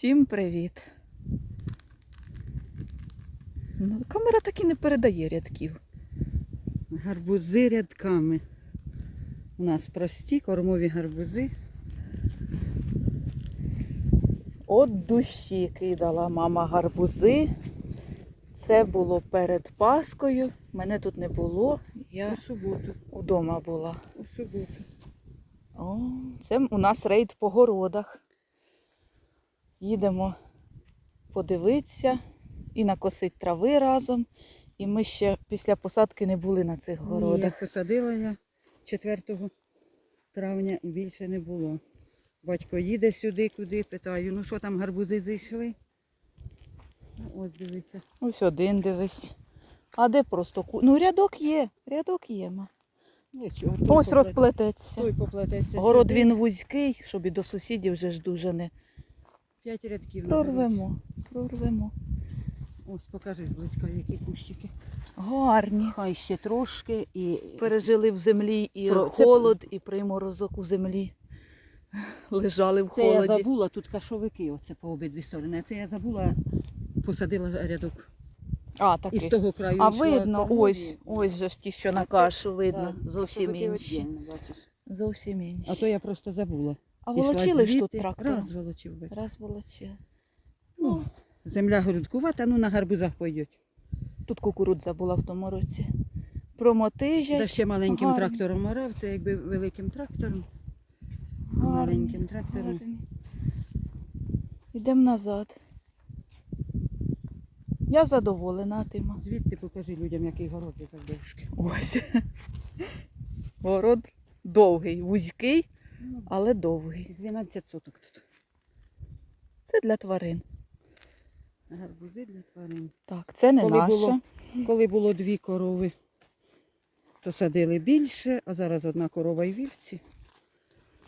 Всім привіт. Ну, камера так і не передає рядків. Гарбузи рядками. У нас прості кормові гарбузи. От душі кидала мама гарбузи. Це було перед Паскою. Мене тут не було. Я У суботу. вдома була. У суботу. О, це у нас рейд по городах. Їдемо подивитися і накосити трави разом. І ми ще після посадки не були на цих городах. як посадила я 4 травня і більше не було. Батько їде сюди, куди, питаю, ну що там гарбузи зійшли? Ось дивіться. Ось один дивись. А де просто ку... Ну, рядок є, рядок є. ма. Нічого. той Ось поплете- розплететься. Той поплететься. Город сюди. він вузький, щоб і до сусідів вже ж дуже не П'ять рядків. прорвемо. Прорвемо. Ось покажи зблизька, які кущики. Гарні. Хай ще трошки і Пережили в землі і Про- це- холод, і приморозок у землі. Лежали в Це я холоді. забула, тут кашовики оце по обидві сторони. А Це я забула, посадила рядок. А, І таки. з того краю А видно, ось, ось же ж ті, що А на це- кашу видно. Да, Зовсім інші. віддільно, бачиш. Зовсім інші. А то я просто забула. А волочили ж тут трактором? Раз волочив би. Раз волочили. Ну, земля грудкувата, ну на гарбузах пойдуть. Тут кукурудза була в тому році. Промотижать. Да ще маленьким гарні. трактором орав, це якби великим трактором. Гарні, маленьким трактором. гарні. Йдемо назад. Я задоволена тима. Звідти покажи людям, який город є завдовжки. Ось. Город довгий, вузький, Ну, але довгий. 12 соток тут. Це для тварин. Гарбузи для тварин. Так, це не Коли наше. було- Коли було дві корови, то садили більше, а зараз одна корова і вівці.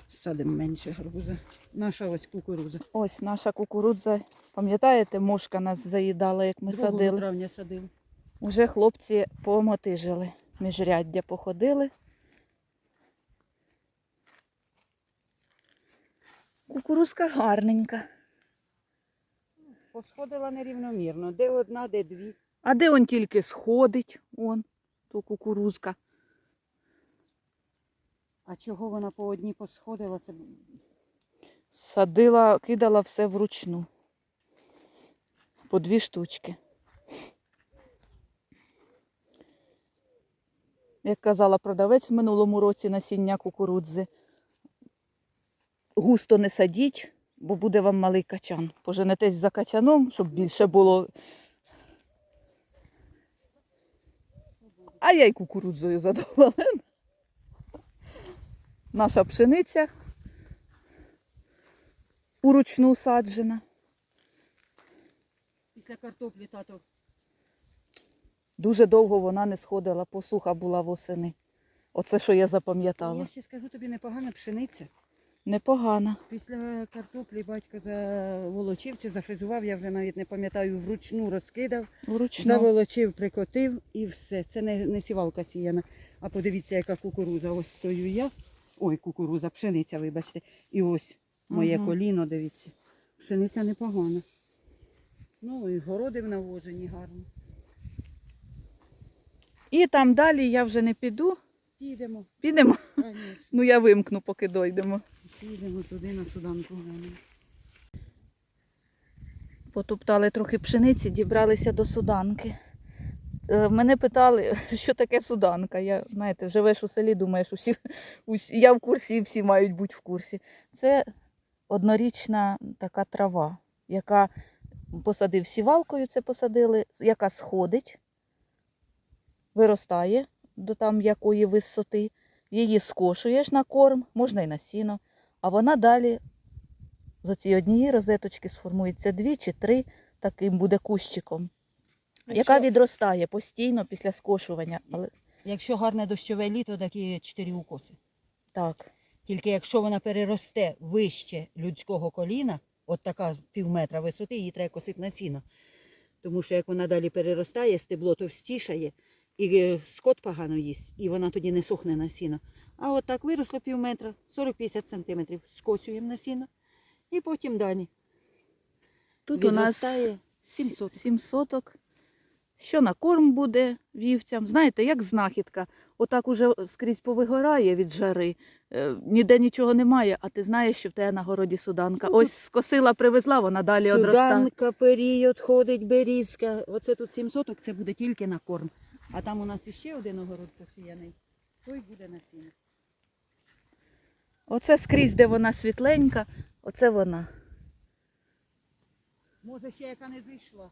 Садимо менше гарбуза. Наша ось кукуруза. Ось наша кукурудза. Пам'ятаєте, мошка нас заїдала, як ми 2 садили. травня садили. Уже хлопці помотижили, міжряддя походили. Кукурузка гарненька. Посходила нерівномірно. Де одна, де дві. А де он тільки сходить, он, то кукурузка. А чого вона по одній посходила? Це Садила, кидала все вручну. По дві штучки. Як казала продавець в минулому році насіння кукурудзи. Густо не садіть, бо буде вам малий качан. Поженетесь за качаном, щоб більше було. А я й кукурудзою задоволена. Наша пшениця уручну саджена. після картоплі тато. Дуже довго вона не сходила, посуха була восени. Оце, що я запам'ятала. Я ще скажу тобі непогана пшениця. Непогана. Після картоплі батько заволочив чи зафризував, я вже навіть не пам'ятаю, вручну розкидав. Вручну. Заволочив, прикотив і все. Це не, не сівалка сіяна. А подивіться, яка кукуруза. Ось стою я. Ой, кукуруза, пшениця, вибачте. І ось моє Ага. коліно, дивіться. Пшениця непогана. Ну і городи в навожені гарні. І там далі я вже не піду. Підемо, Підемо. звісно. Ну я вимкну, поки дойдемо. Підемо туди на суданку. глянемо. Потоптали трохи пшениці, дібралися до суданки. Е, Мене питали, що таке суданка. Я, знаєте, живеш у селі, думаєш, усі, усі, я в курсі, і всі мають бути в курсі. Це однорічна така трава, яка посадив сівалкою, це посадили, яка сходить, виростає до там якої висоти, її скошуєш на корм, можна і на сіно, а вона далі з оцієї однієї розеточки сформується дві чи три, таким буде кущиком, яка Якщо- відростає постійно після скошування. Але Якщо гарне дощове літо, такі чотири укоси. так, Тільки якщо вона переросте вище людського коліна, от така пів метра висоти, її треба косити на сіно. Тому що як вона далі переростає, стебло товстішає, і е, скот погано їсть, і вона тоді не сохне на сіно. А от так виросло пів метра, 40-50 сантиметрів, скосюємо на сіно, і потім далі. Тут у нас відростає 7 сім соток. Що на корм буде вівцям? Знаєте, як знахідка. Отак уже скрізь повигорає від жари, е, ніде нічого немає, а ти знаєш, що в тебе на городі суданка. Ну, Ось скосила, привезла, вона далі одростає. Суданка, період, ходить берізка. Оце тут 7 соток, це буде тільки на корм. А там у нас іще один огород посіяний. Той буде на сіно. Оце скрізь, де вона світленька, оце вона. Може ще яка не зійшла.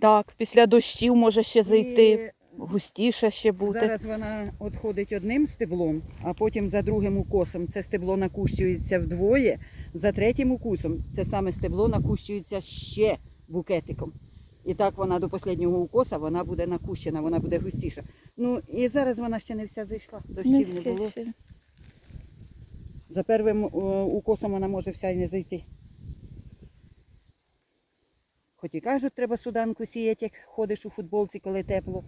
Так, після дощів може ще зайти, І густіше ще бути. Зараз вона відходить одним стеблом, а потім за другим укосом це стебло накущується вдвоє, за третім укусом це саме стебло накущується ще букетиком. І так вона до останнього укоса вона буде накущена, вона буде густіша. Ну і зараз вона ще не вся зайшла, дощів не ще- було. ще. За первим укосом вона може вся й не зайти. Хоч і кажуть, треба суданку сіяти, як ходиш у футболці, коли тепло.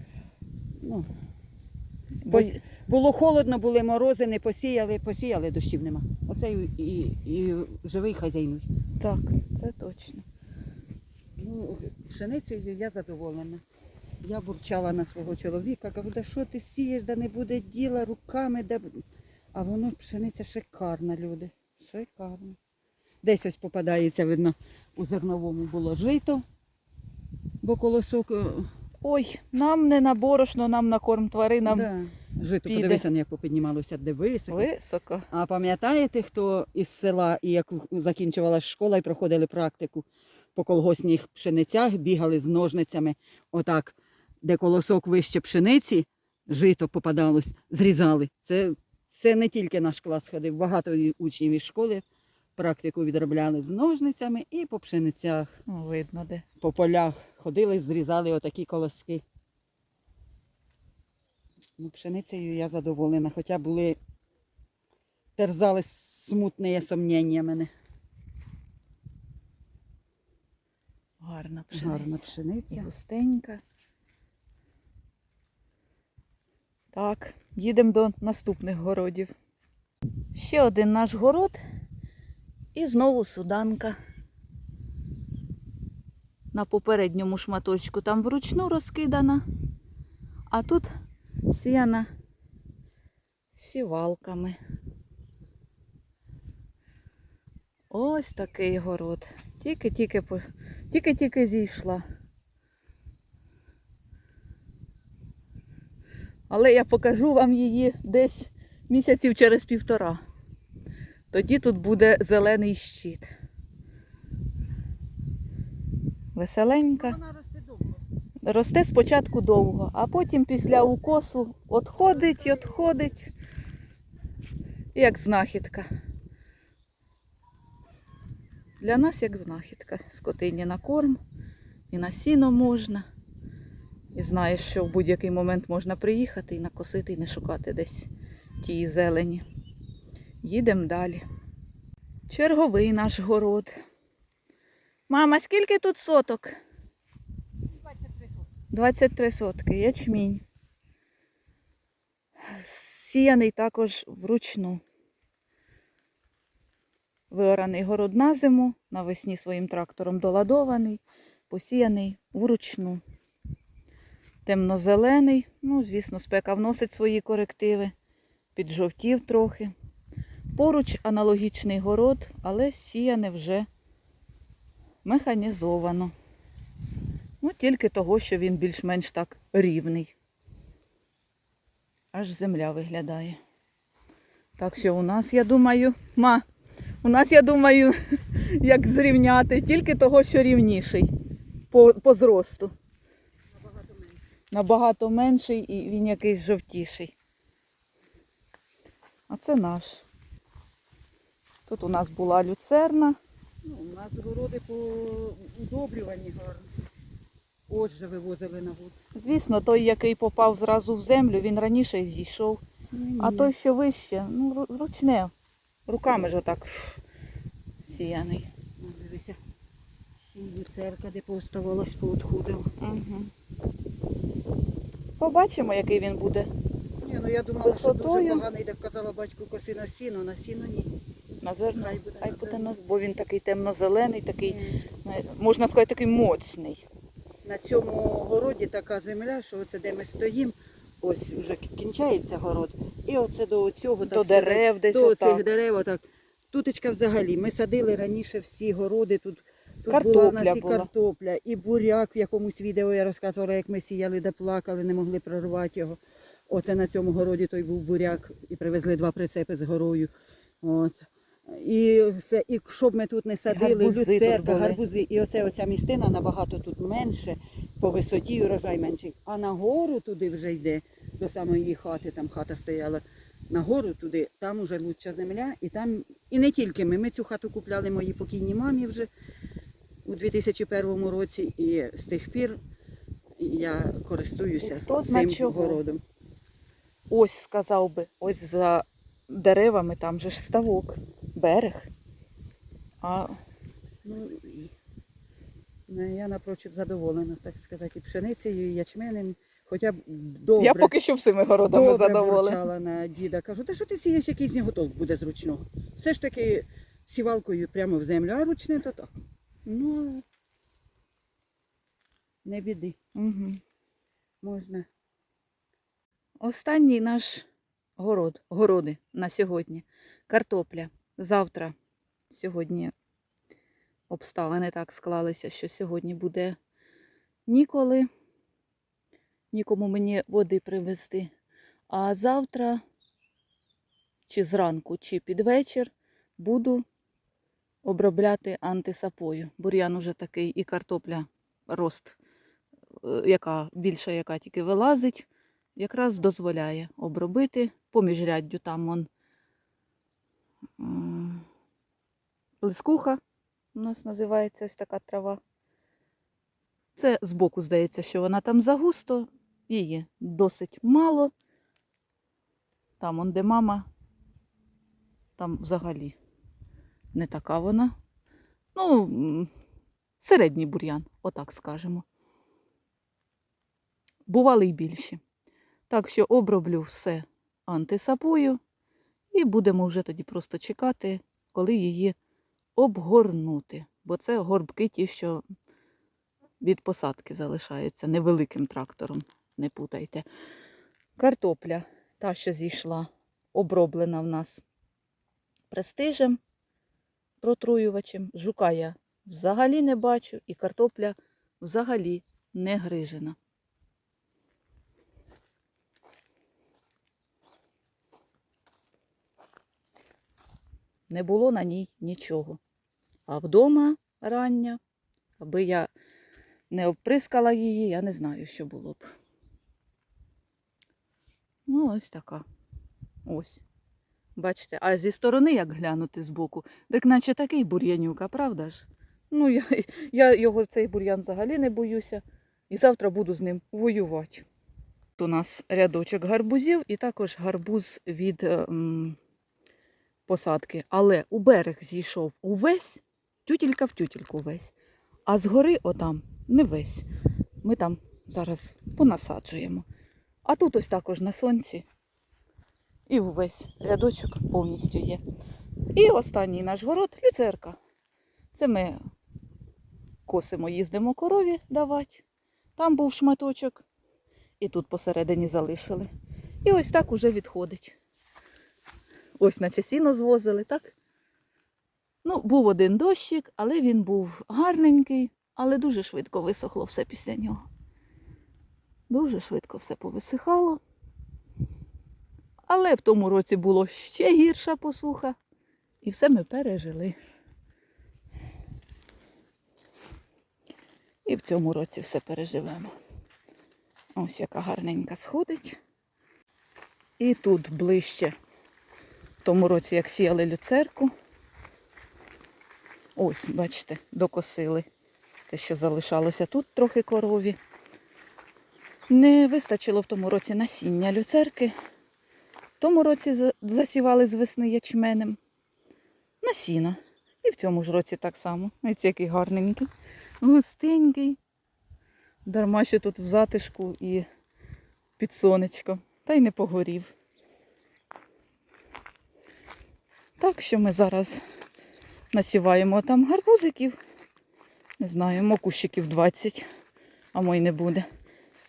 Ну, Бо Було холодно, були морози, не посіяли, посіяли, дощів нема. Оце і, і, і живий хазяйнуй. Так, це точно. Ну, пшеницею я задоволена. Я бурчала на свого чоловіка, кажу, да що ти сієш, да не буде діла руками, да... б-». а воно пшениця шикарна, люди. Шикарна. Десь ось попадається, видно, у зерновому було жито, бо колосок. е, Ой, нам не на борошно, нам на корм тваринам да, жито, піде. подивися, як попіднімалося, де високо. високо. А пам'ятаєте, хто із села, і як закінчувалася школа і проходили практику по колгосніх пшеницях, бігали з ножницями, отак, де колосок вище пшениці, жито попадалось, зрізали. Це, це не тільки наш клас ходив, багато учнів із школи практику відробляли з ножницями і по пшеницях, видно де. по полях ходили, зрізали отакі колоски. Ну, пшеницею я задоволена, хоча були терзали смутні сумніння мене. Гарна пшениця. Гарна І пшениця. густенька. Так, їдемо до наступних городів. Ще один наш город і знову суданка. На попередньому шматочку там вручну розкидана, а тут сіяна сівалками. Ось такий город. Тільки-тільки тільки-тільки зійшла. Але я покажу вам її десь місяців через півтора. Тоді тут буде зелений щит. Веселенька. Вона росте довго. Росте спочатку довго, а потім після укосу отходить, отходить, як знахідка. Для нас як знахідка. Скотині на корм, і на сіно можна. І знаєш, що в будь-який момент можна приїхати і накосити, і не шукати десь тієї зелені. Їдемо далі. Черговий наш город. Мама, скільки тут соток? 23 сотки, ячмінь. Сіяний також вручну. Виораний город на зиму, навесні своїм трактором доладований, посіяний вручну. Темно-зелений, ну, звісно, спека вносить свої корективи, піджовтів трохи. Поруч аналогічний город, але сіяне вже механізовано. Ну, тільки того, що він більш-менш так рівний. Аж земля виглядає. Так що у нас, я думаю, ма, у нас, я думаю, як зрівняти, тільки того, що рівніший по, по зросту. Набагато менший і він якийсь жовтіший. А це наш. Тут у нас була люцерна. Ну, у нас городи по удобрюванні гарно. Ось же вивозили на вуз. Звісно, той, який попав зразу в землю, він раніше зійшов. А той, що вище, ну, ру- ручне. Руками ж отак сіяний. Ну, Дивися. Ще й люцерка, де поставалась, поотходила. Угу. Побачимо, який він буде. Ні, ну я думала, що дуже Висотою? поганий, як казала батько, коси на сіно, на сіно ні. На зерно. Хай буде Хай на буде зерно. нас, бо він такий темно-зелений, такий, е, можна сказати, такий моцний. На цьому городі така земля, що оце де ми стоїмо, ось вже кінчається город. І оце до цього До дерев десь до отак. цих дерев, отак. Тутечка взагалі. Ми садили раніше всі городи. Тут, тут була Картопля в нас і була. картопля, і буряк в якомусь відео я розказувала, як ми сіяли, де плакали, не могли прорвати його. Оце на цьому городі той був буряк, і привезли два прицепи з горою. От. І це, і щоб ми тут не садили, люцерка, гарбузи. І оце оця містина набагато тут менше, по висоті урожай менший. А нагору туди вже йде, до самої хати, там хата стояла. Нагору туди, там уже лучша земля, і там, і не тільки ми. Ми цю хату купляли моїй покійній мамі вже у 2001 році, і з тих пір я користуюся хто цим чого? городом. Ось сказав би, ось за деревами там же ж ставок, берег. А Ну, я напрочуд задоволена, так сказати, і пшеницею, і ячменем. Хоча б добре, я поки що всіми городами добре задоволена. на діда. Кажу, та що ти сієш, який з нього толк буде зручного? Все ж таки сівалкою прямо в землю, а ручне то так. Ну, не біди, Угу. можна. Останній наш город, городи на сьогодні. Картопля. Завтра, сьогодні обставини так склалися, що сьогодні буде ніколи, нікому мені води привезти. А завтра, чи зранку, чи під вечір буду обробляти антисапою. Бур'ян уже такий і картопля рост, е, яка більша, яка тільки вилазить якраз дозволяє обробити по міжряддю там он лискуха у нас називається ось така трава. Це збоку здається, що вона там загусто, її досить мало. Там он де мама, там взагалі не така вона. Ну, середній бур'ян, отак скажемо. Бували й більші. Так що оброблю все антисапою і будемо вже тоді просто чекати, коли її обгорнути. Бо це горбки ті, що від посадки залишаються невеликим трактором, не путайте. Картопля, та, що зійшла, оброблена в нас престижем, протруювачем. Жука я взагалі не бачу, і картопля взагалі не грижена. не було на ній нічого. А вдома рання, аби я не обприскала її, я не знаю, що було б. Ну, ось така. Ось. Бачите, а зі сторони, як глянути збоку, так наче такий бур'янюка, правда ж? Ну, я, я його цей бур'ян взагалі не боюся. І завтра буду з ним воювати. Тут у нас рядочок гарбузів і також гарбуз від е, м, посадки. Але у берег зійшов увесь, тютілька в тютільку весь. А згори отам не весь. Ми там зараз понасаджуємо. А тут ось також на сонці. І увесь рядочок повністю є. І останній наш город люцерка. Це ми косимо, їздимо корові давати. Там був шматочок. І тут посередині залишили. І ось так уже відходить. Ось наче сіно звозили, так? Ну, був один дощик, але він був гарненький, але дуже швидко висохло все після нього. Дуже швидко все повисихало. Але в тому році було ще гірша посуха, і все ми пережили. І в цьому році все переживемо. Ось яка гарненька сходить. І тут ближче в тому році, як сіяли люцерку. Ось, бачите, докосили те, що залишалося тут трохи корові. Не вистачило в тому році насіння люцерки. Тому році засівали з весни ячменем. Насіна. І в цьому ж році так само. Ось який гарненький, густенький. Дарма що тут в затишку і під сонечком. Та й не погорів. Так що ми зараз насіваємо там гарбузиків. Не знаю, мо кущиків 20, а й не буде.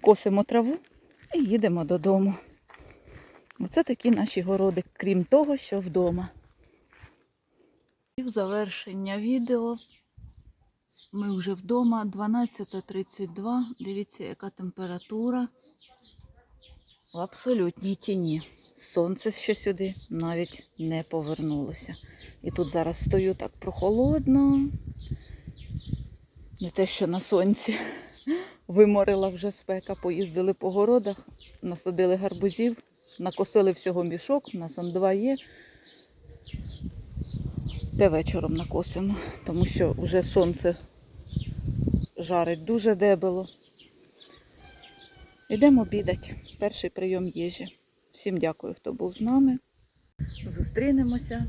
Косимо траву і їдемо додому. Оце такі наші городи, крім того, що вдома. І в завершення відео ми вже вдома 12.32. Дивіться, яка температура в абсолютній тіні. Сонце ще сюди навіть не повернулося. І тут зараз стою так прохолодно. Не те, що на сонці. Виморила вже спека, поїздили по городах, насадили гарбузів, накосили всього мішок, у нас он два є. Те вечором накосимо, тому що вже сонце жарить дуже дебело. Йдемо обідати. Перший прийом їжі. Всім дякую, хто був з нами. Зустрінемося